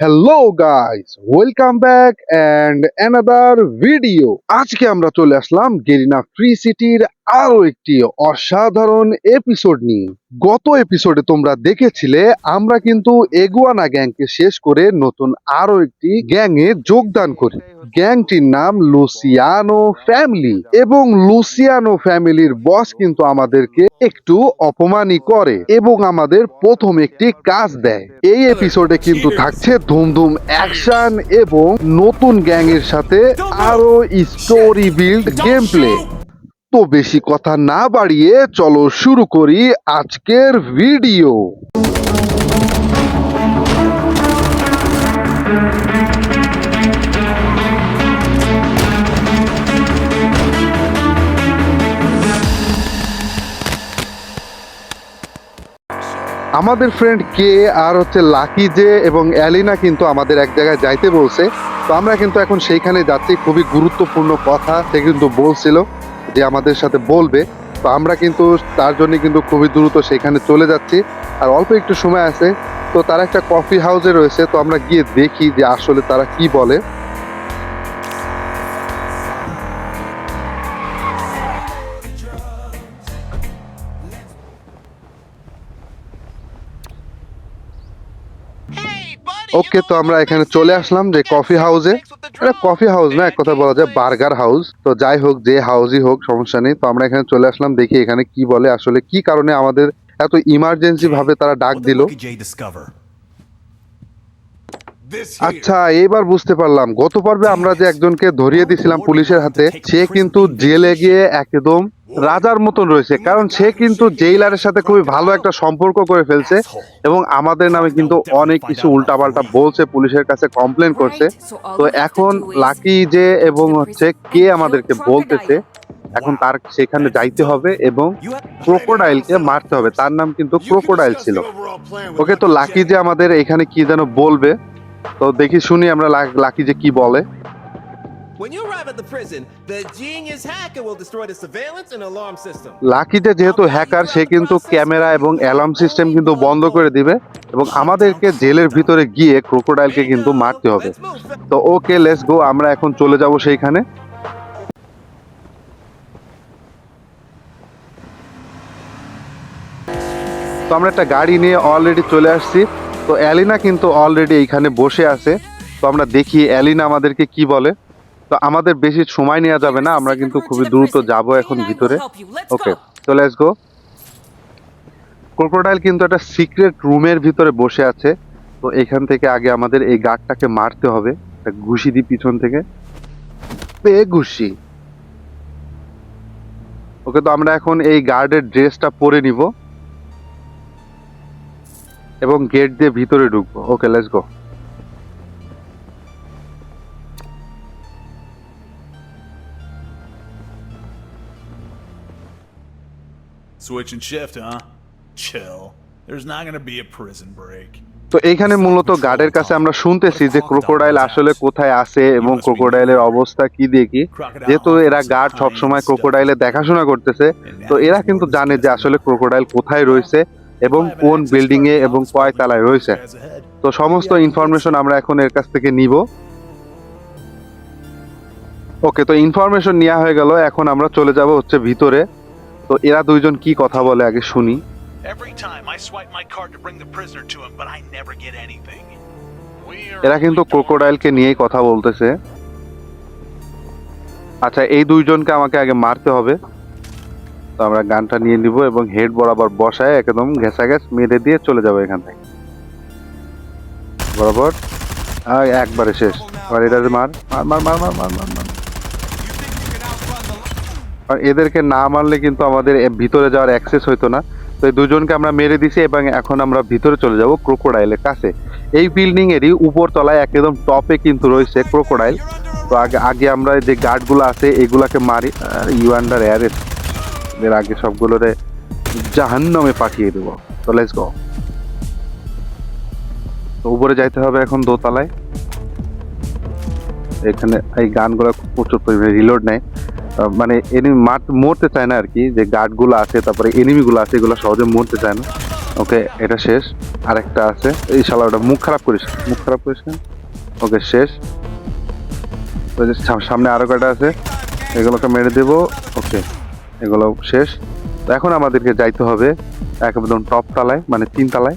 Hello guys welcome back and another video আজকে আমরা চলে আসলাম গেরিনা ফ্রি সিটির আরও একটি অসাধারণ এপিসোড নিয়ে। গত এপিসোডে তোমরা দেখেছিলে, আমরা কিন্তু এগুয়ানা গ্যাংকে শেষ করে নতুন আরও একটি গ্যাং এ যোগদান করি। গ্যাংটির নাম লুসিয়ানো ফ্যামিলি এবং লুসিয়ানো ফ্যামিলির বস কিন্তু আমাদেরকে একটু অপমানই করে এবং আমাদের প্রথম একটি কাজ দেয়। এই এপিসোডে কিন্তু থাকছে ধুমধুম অ্যাকশন এবং নতুন গ্যাং এর সাথে আরও স্টোরি বিল্ড গেম প্লে তো বেশি কথা না বাড়িয়ে চলো শুরু করি আজকের ভিডিও। আমাদের ফ্রেন্ড কে আর হচ্ছে লাকি জে এবং অ্যালিনা কিন্তু আমাদের এক জায়গায় যাইতে বলছে। তো আমরা কিন্তু এখন সেইখানে যাচ্ছি, খুবই গুরুত্বপূর্ণ কথা সে কিন্তু বলছিল। যে আমাদের সাথে বলবে, তো আমরা কিন্তু তার জন্য কিন্তু খুবই দ্রুত সেখানে চলে যাচ্ছি। আর অল্প একটু সময় আছে, তো তারা একটা কফি হাউসে রয়েছে, তো আমরা গিয়ে দেখি যে আসলে তারা কি বলে। ওকে তো আমরা এখানে চলে আসলাম যে কফি হাউসে এটা কফি হাউস না এক কথা বলা যায় বার্গার হাউস তো যাই হোক যে হাউসই হোক সমস্যা নেই। তো আমরা এখানে চলে আসলাম দেখি এখানে কি বলে আসলে কি কারণে আমাদের এত ইমার্জেন্সি ভাবে তারা ডাক দিল। আচ্ছা এইবার বুঝতে পারলাম। গত পর্বে আমরা যে একজনকে ধরিয়ে দিছিলাম পুলিশের হাতে সে কিন্তু জেলে গিয়ে একদম রাজার মতন রয়েছে, কারণ সে কিন্তু জেইলারের সাথে খুবই ভালো একটা সম্পর্ক করে ফেলছে এবং আমাদের নামে কিন্তু অনেক কিছু উল্টাপাল্টা বলছে, পুলিশের কাছে কমপ্লেন করছে। তো এখন লাকি যে এবং হচ্ছে কে আমাদেরকে বলতেছে, এখন তার সেখানে যাইতে হবে এবং ক্রোকোডাইলকে মারতে হবে। তার নাম কিন্তু ক্রোকোডাইল ছিল। ওকে, তো লাকি যে আমাদের এখানে কি যেন বলবে, তো দেখি শুনি আমরা লাকি যে কি বলে। When you arrive at the prison, the genius hacker will destroy the surveillance and alarm system. Lucky যে যেহেতু হ্যাকার সে কিন্তু ক্যামেরা এবং অ্যালার্ম সিস্টেম কিন্তু বন্ধ করে দিবে এবং আমাদেরকে জেলের ভিতরে গিয়ে ক্রোকোডাইলকে কিন্তু মারতে হবে. তো ওকে লেটস গো আমরা এখন চলে যাব সেইখানে। তো আমরা একটা গাড়ি নিয়ে অলরেডি চলে আসছি। তো অ্যালিনা কিন্তু অলরেডি এইখানে বসে আছে। তো আমরা দেখি অ্যালিনা আমাদেরকে কি বলে। তো আমাদের বেশি সময় নেওয়া যাবে না, আমরা কিন্তু খুবই দ্রুত যাব এখন ভিতরে। ওকে, তো লেটস গো ক্রোকোডাইল কিন্তু একটা সিক্রেট রুমের ভিতরে বসে আছে। তো এখান থেকে আগে আমাদের এই গার্ডটাকে মারতে হবে ঘুষি দিই পিছন থেকে। পে ঘুষি। ওকে, তো আমরা এখন এই গার্ডের ড্রেসটা পরে নিব। এবং গেট দিয়ে ভিতরে ঢুকবো। Okay let's go Switch and shift, huh? Chill. There's not gonna be a prison break. তো এখানে মূলত গার্ডের কাছে আমরা শুনতেছি যে ক্রোকোডাইল আসলে কোথায় আছে এবং ক্রোকোডাইলের অবস্থা কি দেখি? যেহেতু এরা গার্ড সবসময় ক্রোকোডাইলের দেখাশোনা করতেছে তো এরা কিন্তু জানে যে আসলে ক্রোকোডাইল কোথায় রয়েছে এবং কোন বিল্ডিং এ এবং কয় তলায় রয়েছে। তো সমস্ত ইনফরমেশন আমরা এখন এর কাছ থেকে নিব। ওকে তো ইনফরমেশন নেওয়া হয়ে গেল এখন আমরা চলে যাব হচ্ছে ভিতরে। তো এরা দুইজন কি কথা বলে আগে শুনি. এরা কিন্তু ক্রোকোডাইলকে নিয়েই কথা বলতেছে। আচ্ছা এই দুইজনকে আমাকে আগে মারতে হবে। তো আমরা গানটা নিয়ে নিব এবং হেড বরাবর বসায় একদম ঘেঁষা ঘেঁষ মেরে দিয়ে চলে যাব এখান থেকে। বরাবর। একবারে শেষ। আর এটা মার মার মার মার মার মার মার। আর এদেরকে না মারলে কিন্তু আমাদের ভিতরে যাওয়ার অ্যাক্সেস হইতো না। তো এই দুজনকে আমরা মেরে দিছি এবং এখন আমরা ভিতরে চলে যাব ক্রোকোডাইলের কাছে। এই বিল্ডিং এরই উপর তলায় একদম টপে কিন্তু রয়েছে ক্রোকোডাইল তো আগে আগে আমরা যে গার্ডগুলো আছে, এগুলাকে মারি ইউ আন্ডার অ্যারেস্ট এর আগে সবগুলোরে জাহান্নামে পাঠিয়ে দেবো। তো গো তো উপরে যাইতে হবে এখন দোতলায়। এখানে এই গানগুলো প্রচুর পরিমাণে রিলোড নেয়। মানে এনিমি মরতে চায় না আর কি যে গার্ডগুলো আছে, তারপরে এনিমিগুলো আছে, এগুলো সহজে মরতে চায় না। ওকে এটা শেষ। আরেকটা আছে। এই শালা ওটা মুখ খারাপ করিস। মুখ খারাপ করিস ওকে শেষ। সামনে আরও কয়টা আছে? এগুলোকে মেরে দেব। ওকে এগুলো শেষ। তো এখন আমাদেরকে যাইতে হবে একদম টপ তালায় মানে তিন তালায়।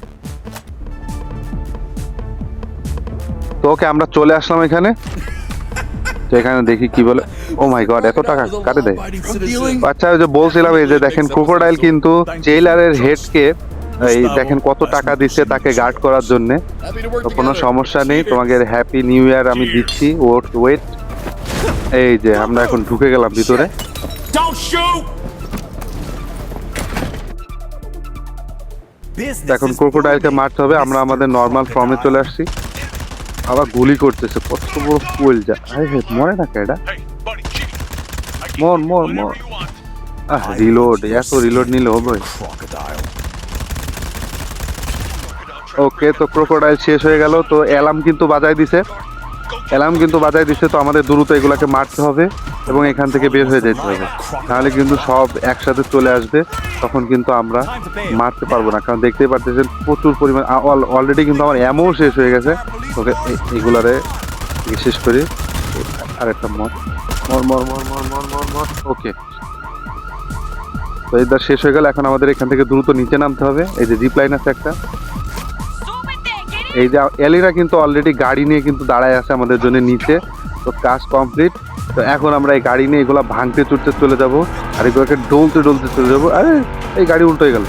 তো ওকে আমরা চলে আসলাম এখানে। তো এখানে দেখি কি বলে। ও মাই গড এত টাকা কাটে দেয়। আচ্ছা ওই যে বলছিলাম এই যে দেখেন ক্রোকোডাইল কিন্তু জেইলারের হেডকে এই দেখেন কত টাকা দিচ্ছে তাকে গার্ড করার জন্য। কোনো সমস্যা নেই তোমাকে হ্যাপি নিউ ইয়ার আমি দিচ্ছি। ওয়েট ওয়েট এই যে আমরা এখন ঢুকে গেলাম ভিতরে। এখন ক্রোকোডাইলকে মারতে হবে আমরা আমাদের নর্মাল ফর্মে চলে আসছি। আবার গুলি করতেছে কত বড় ফুল যা। আরে হে মরে না এটা? মর মর মর. আহ রিলোড এত রিলোড নিলে হবে। ওকে তো ক্রোকোডাইল শেষ হয়ে গেল তো অ্যালার্ম কিন্তু বাজায় দিছে। অ্যালার্ম কিন্তু বাজায় দিচ্ছে, তো আমাদের দ্রুত এগুলাকে মারতে হবে এবং এখান থেকে বের হয়ে যেতে হবে। তাহলে কিন্তু সব একসাথে চলে আসবে, তখন কিন্তু আমরা মারতে পারব না। কারণ দেখতেই পারতেছেন প্রচুর পরিমাণ অলরেডি কিন্তু আমার এমও শেষ হয়ে গেছে। ওকে এগুলারে শেষ করি। আরেকটা মর মর মর মর মর মর মর মর, ওকে। তো এইবার শেষ হয়ে গেল, এখন আমাদের এখান থেকে দ্রুত নিচে নামতে হবে। এই যে জিপ লাইন আছে একটা। এই যে এলিরা কিন্তু অলরেডি গাড়ি নিয়ে কিন্তু দাঁড়ায় আছে আমাদের জন্য নিচে। তো কাজ কমপ্লিট তো এখন আমরা এই গাড়ি নিয়ে এগুলো ভাঙতে চুরতে চলে যাব আর এগুলোকে ডলতে ডলতে চলে যাব। আরে, এই গাড়ি উল্টো হয়ে গেল।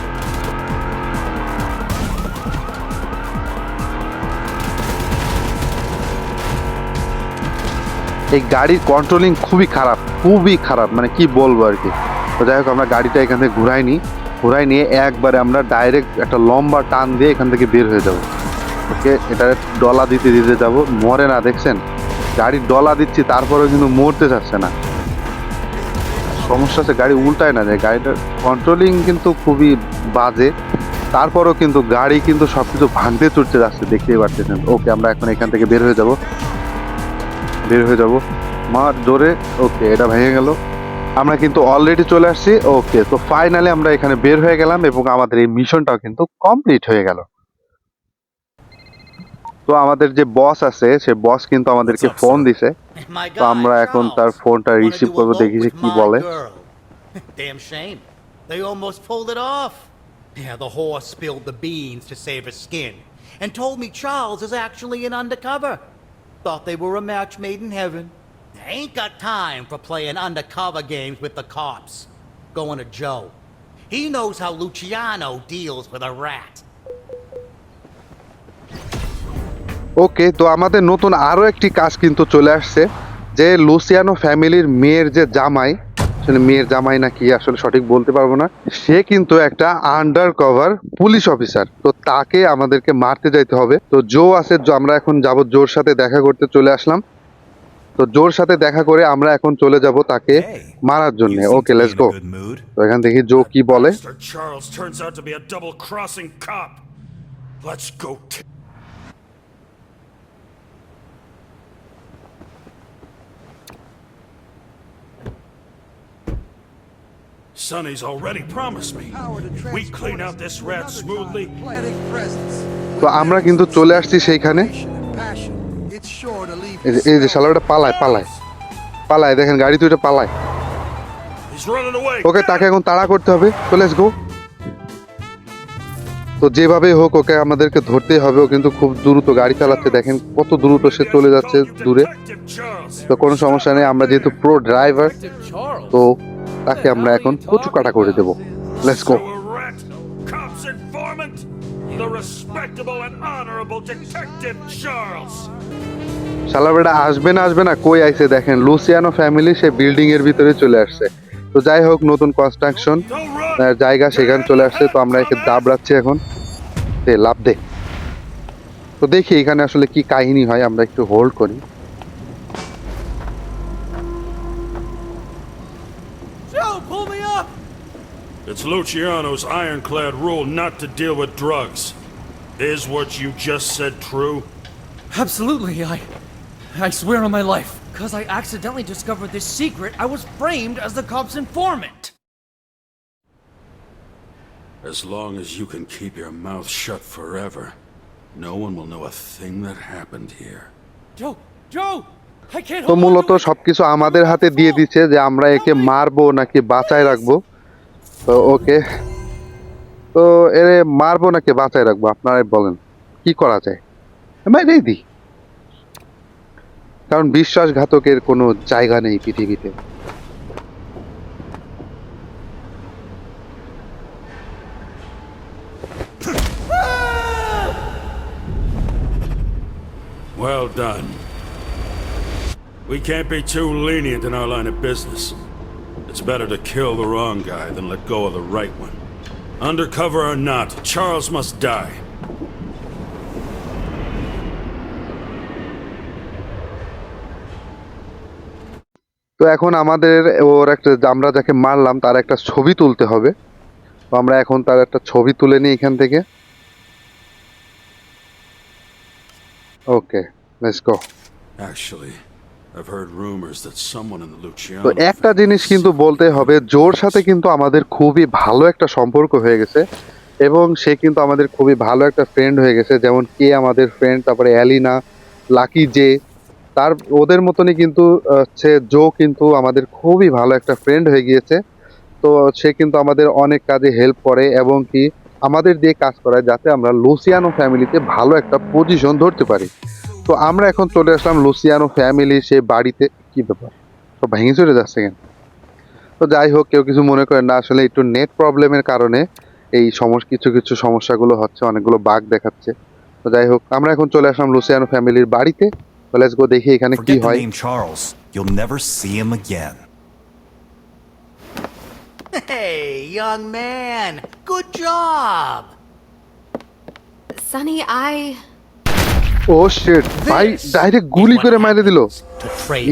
এই গাড়ির কন্ট্রোলিং খুবই খারাপ খুবই খারাপ। মানে কি বলব আর কি? তো যাই হোক, আমরা গাড়িটা এখান থেকে ঘুরাই নিই ঘুরাই নিয়ে একবারে আমরা ডাইরেক্ট একটা লম্বা টান দিয়ে এখান থেকে বের হয়ে যাব। ওকে এটা ডলা দিতে দিতে যাব। মরে না, দেখছেন? গাড়ির ডলা দিচ্ছি, তারপরেও কিন্তু মরতে চাচ্ছে না। সমস্যা আছে গাড়ি উল্টায় না যায়। গাড়িটার কন্ট্রোলিং কিন্তু খুবই বাজে। তারপরেও কিন্তু গাড়ি কিন্তু সব কিছু ভাঙতে চড়তে যাচ্ছে, দেখতেই পারতেছেন। ওকে, আমরা এখন এখান থেকে বের হয়ে যাব। বের হয়ে যাব। মার জোরে ওকে, এটা ভেঙে গেল। আমরা কিন্তু অলরেডি চলে আসছি, ওকে। তো ফাইনালি আমরা এখানে বের হয়ে গেলাম এবং আমাদের এই মিশনটাও কিন্তু কমপ্লিট হয়ে গেল। তো আমাদের যে বস আছে সে বস কিন্তু আমাদেরকে ফোন দিছে তো আমরা এখন তার ফোনটা রিসিভ করব দেখি যে কি বলে. Damn shame. They almost pulled it off. Yeah, the whore spilled the beans to save her skin and told me Charles is actually an undercover. Thought they were a match made in heaven. I ain't got time for playing undercover games with the cops. Going to Joe. He knows how Luciano deals with a rat. ওকে তো আমাদের নতুন আরও একটি কাজ কিন্তু চলে আসছে যে লুসিয়ানো ফ্যামিলির মেয়ের যে জামাই আসলে মেয়ের জামাই না কি আসলে সঠিক বলতে পারব না সে কিন্তু একটা আন্ডার কভার পুলিশ অফিসার তো তাকে আমাদেরকে মারতে যাইতে হবে। তো জো আছে আমরা এখন যাব জোর সাথে দেখা করতে চলে আসলাম। তো জোর সাথে দেখা করে আমরা এখন চলে যাব তাকে মারার জন্য। ওকে লেটস গো তো এখান থেকে জো কি বলে Mr. Charles turns out to be a double crossing cop. Let's go. T- Sonny's already promised me. We clean out this rat smoothly. তো আমরা কিন্তু চলে আসছি সেইখানে। এই যে- শালাটা পালায় পালায়। পালায় দেখেন গাড়ি তো এটা পালায়। He's running away. ওকে তাকে এখন তাড়া করতে হবে। তো লেটস গো তো যেভাবে হোক ওকে আমাদেরকে ধরতেই হবে। ও কিন্তু খুব দ্রুত গাড়ি চালাচ্ছে। দেখেন কত দ্রুত সে চলে যাচ্ছে দূরে. তো কোনো সমস্যা নেই। আমরা যেহেতু প্রো ড্রাইভার তো তাকে আমরা এখন কচু কাটা করে দেবো। Let's go. শালাবেটা আসবে না আসবে না কই আইছে দেখেন লুসিয়ানো ফ্যামিলি সে বিল্ডিং এর ভিতরে চলে আসছে। তো যাই হোক নতুন কনস্ট্রাকশন জায়গা সেখানে চলে আসছে তো আমরা একে দাবড়াচ্ছি এখন। দে লাভ দে। তো দেখি এখানে আসলে কি কাহিনী হয় আমরা একটু হোল্ড করি। It's Luciano's ironclad rule not to deal with drugs. Is what you just said true? Absolutely, I. I swear on my life. Because I accidentally discovered this secret, I was framed as the cop's informant. As long as you can keep your mouth shut forever, no one will know a thing that happened here. Joe, Joe, I can't তো hold on মূলত to it. সবকিছু আমাদের হাতে দিয়ে দিচ্ছে যে আমরা একে মারবো নাকি বাঁচায় রাখবো তো ওকে। তো এর মারবো নাকি বাঁচায় রাখব? আপনারাই বলেন, কি করা যায়? মেরেই দিই কারণ বিশ্বাসঘাতকের কোনো জায়গা নেই পৃথিবীতে। Well done. We can't be too lenient in our line of business. It's better to kill the wrong guy than let go of the right one. Undercover or not, Charles must die. তো এখন আমাদের ওর একটা আমরা যাকে মারলাম তার একটা ছবি তুলতে হবে তো আমরা এখন তার একটা ছবি তুলে নিই এখান থেকে ওকে লেটস গো Actually, তো একটা জিনিস কিন্তু বলতে হবে জোর সাথে কিন্তু আমাদের খুবই ভালো একটা সম্পর্ক হয়ে গেছে এবং সে কিন্তু আমাদের খুবই ভালো একটা ফ্রেন্ড হয়ে গেছে যেমন কে আমাদের ফ্রেন্ড তারপরে অ্যালিনা লাকি জে তার ওদের মতনই কিন্তু হচ্ছে জো কিন্তু আমাদের খুবই ভালো একটা ফ্রেন্ড হয়ে গিয়েছে। তো সে কিন্তু আমাদের অনেক কাজে হেল্প করে এবং কি আমাদের দিয়ে কাজ করায় যাতে আমরা লুসিয়ানো ফ্যামিলিতে ভালো একটা পজিশন ধরতে পারি। তো আমরা এখন চলে আসলাম লুসিয়ানো ফ্যামিলি সে বাড়িতে কি ব্যাপার তো ভেঙে চলে যাচ্ছে কেন তো যাই হোক কেউ কিছু মনে করেন না আসলে একটু নেট প্রবলেমের কারণে এই সমস্ত কিছু কিছু সমস্যাগুলো হচ্ছে অনেকগুলো বাঘ দেখাচ্ছে তো যাই হোক আমরা এখন চলে আসলাম লুসিয়ানো ফ্যামিলির বাড়িতে লেটস গো দেখি এখানে কি হয় Charles. You'll never see him again. Hey, young man, good job. Sonny, I. Oh shit ভাই ডাইরেক্ট গুলি করে মেরে দিল.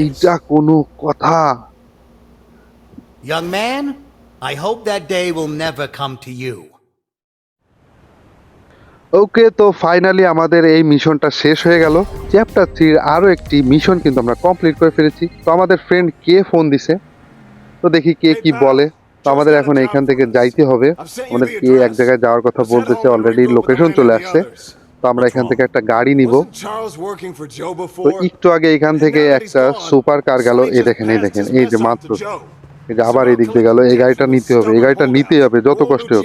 এইটা কোনো কথা। Young man, I hope that day will never come to you. ওকে তো ফাইনালি আমাদের এই মিশনটা শেষ হয়ে গেল। চ্যাপ্টার থ্রির আরও একটি মিশন কিন্তু আমরা কমপ্লিট করে ফেলেছি। তো আমাদের ফ্রেন্ড কে ফোন দিছে? তো দেখি কে কি বলে। তো আমাদের এখন এইখান থেকে যাইতে হবে। আমাদের কে এক জায়গায় যাওয়ার কথা বলতেছে অলরেডি লোকেশন চলে আসছে। তো আমরা এখান থেকে একটা গাড়ি নিব। তো একটু আগে এখান থেকে একটা সুপার কার গেল। এই দেখেন এই দেখেন এই যে মাত্র এই যে আবার এই দিক দিয়ে গেল। এই গাড়িটা নিতে হবে এই গাড়িটা নিতেই হবে যত কষ্ট হোক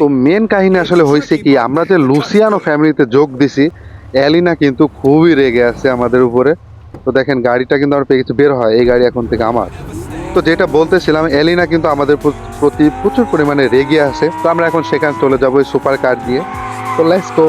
তো মেন কাহিনী আসলে হয়েছে কি আমরা যে লুসিয়ানো ফ্যামিলিতে যোগ দিছি অ্যালিনা কিন্তু খুবই রেগে আছে আমাদের উপরে। তো দেখেন গাড়িটা কিন্তু আমার পেয়ে গেছে বের হয় এই গাড়ি এখন থেকে আমার। তো যেটা বলতেছিলাম এলিনা কিন্তু আমাদের প্রতি প্রচুর পরিমাণে রেগে আছে। তো আমরা এখন সেখানে চলে যাব সুপার কার দিয়ে। তো লেটস গো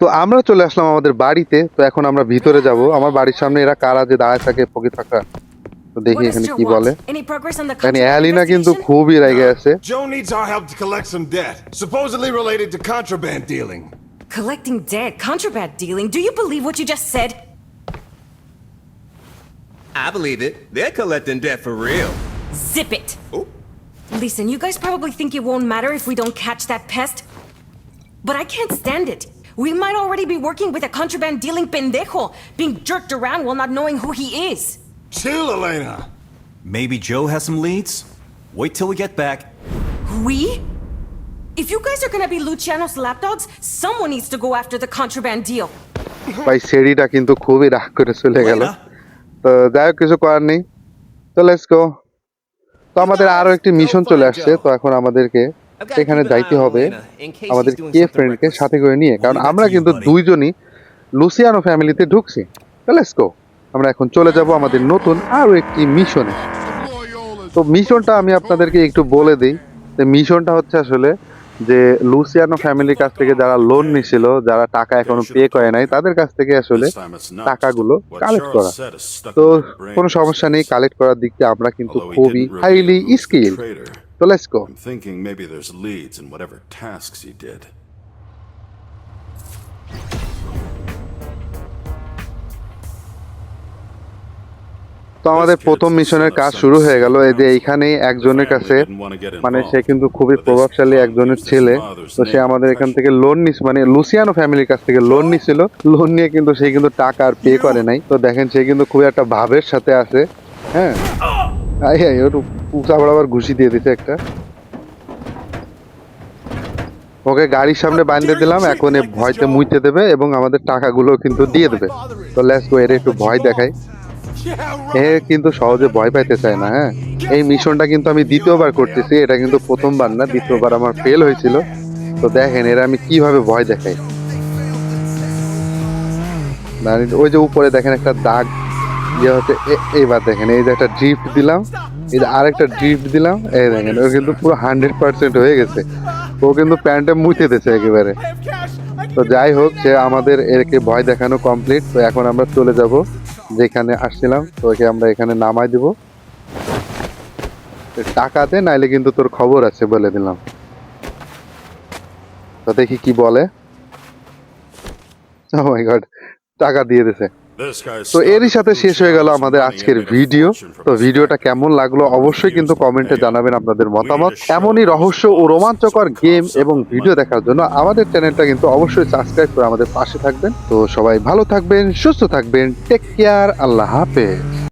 তো আমরা চলে আসলাম আমাদের বাড়িতে তো এখন আমরা ভিতরে যাব আমার বাড়ির সামনে এরা কারা যে দাঁড়ায় থাকে পকে থাকা তো দেখি এখানে কি বলে এখানে অ্যালিনা কিন্তু খুবই রেগে আছে Joe needs our help to collect some debt, supposedly related to contraband dealing. Collecting debt, contraband dealing. Do you believe what you just said? I believe it. They're collecting debt for real. Zip it. Oh. Listen, you guys probably think it won't matter if we don't catch that pest. But I can't stand it. We might already be working with a contraband dealing pendejo, being jerked around while not knowing who he is. Chill, Elena. Maybe Joe has some leads? Wait till we get back. We? If you guys are gonna be Luciano's lapdogs, someone needs to go after the contraband deal. ভাই সেরিটা কিন্তু খুবই রাগ করে চলে গেল Elena? তো যাই হোক কিছু করার নেই তো লেটস গো তো আমাদের আরও একটি মিশন চলে আসছে তো এখন আমাদেরকে সেখানে যাইতে হবে। আমাদের কে ফ্রেন্ডকে সাথে করে নিয়ে কারণ আমরা কিন্তু দুইজনই লুসিয়ানো ফ্যামিলিতে ঢুকছি। লেটস গো আমরা এখন চলে যাব আমাদের নতুন আরও একটি মিশনে তো মিশনটা আমি আপনাদেরকে একটু বলে দিই। যে মিশনটা হচ্ছে আসলে যে লুসিয়ানো ফ্যামিলির কাছ থেকে যারা লোন নিছিল যারা টাকা এখনও পে করে নাই তাদের কাছ থেকে আসলে টাকাগুলো কালেক্ট করা। তো কোনো সমস্যা নেই কালেক্ট করার দিক দিয়ে আমরা কিন্তু খুবই হাইলি স্কিল তো let's go thinking maybe there's leads in whatever tasks he did তো আমাদের প্রথম মিশনের কাজ শুরু হয়ে গেল। এই যে এইখানেই একজনের কাছে মানে সে কিন্তু খুবই প্রভাবশালী একজনের ছেলে। তো সে আমাদের এখান থেকে লোন নিস মানে লুসিয়ানো ফ্যামিলির কাছ থেকে লোন নিছিল। লোন নিয়ে কিন্তু সে কিন্তু টাকা আর পে করে নাই। তো দেখেন, সে কিন্তু খুবই একটা ভাবের সাথে আছে। হ্যাঁ? আই আই, ওর বরাবর ঘুষি দিয়ে দিছে একটা। ওকে গাড়ির সামনে বাঁধতে দিলাম। এখন ভয়তে মুইতে দেবে এবং আমাদের টাকাগুলো কিন্তু দিয়ে দেবে। তো লেটস গো এর একটু ভয় দেখাই। এ কিন্তু সহজে ভয় পাইতে চায় না হ্যাঁ? এই মিশনটা কিন্তু আমি দ্বিতীয়বার করতেছি, এটা কিন্তু প্রথমবার না, দ্বিতীয়বার আমার ফেল হয়েছিল। তো দেখেন, এরা আমি কীভাবে ভয় দেখাই? ওই যে উপরে দেখেন একটা দাগ ইয়ে হচ্ছে এইবার দেখেন, এই যে একটা ড্রিফট দিলাম, এই যে আরেকটা ড্রিফট দিলাম, এই দেখেন, ও কিন্তু পুরো হান্ড্রেড পার্সেন্ট হয়ে গেছে। ও কিন্তু প্যান্টে মুছে দিয়েছে একেবারে। তো যাই হোক, সে আমাদের একে ভয় দেখানো কমপ্লিট তো এখন আমরা চলে যাব। যেখানে আসছিলাম তো ওকে আমরা এখানে নামাই দিব। টাকাতে নাইলে কিন্তু তোর খবর আছে বলে দিলাম। তো দেখি কি বলে। ও মাই গড টাকা দিয়ে দিছে। তো এরই সাথে শেষ হয়ে গেল আমাদের আজকের ভিডিও। তো ভিডিওটা কেমন লাগল অবশ্যই কিন্তু কমেন্টে জানাবেন আপনাদের মতামত। এমনই রহস্য ও রোমাঞ্চকর গেম এবং ভিডিও দেখার জন্য আমাদের চ্যানেলটা কিন্তু অবশ্যই সাবস্ক্রাইব করে আমাদের পাশে থাকবেন। তো সবাই ভালো থাকবেন, সুস্থ থাকবেন, টেক কেয়ার, আল্লাহ হাফেজ।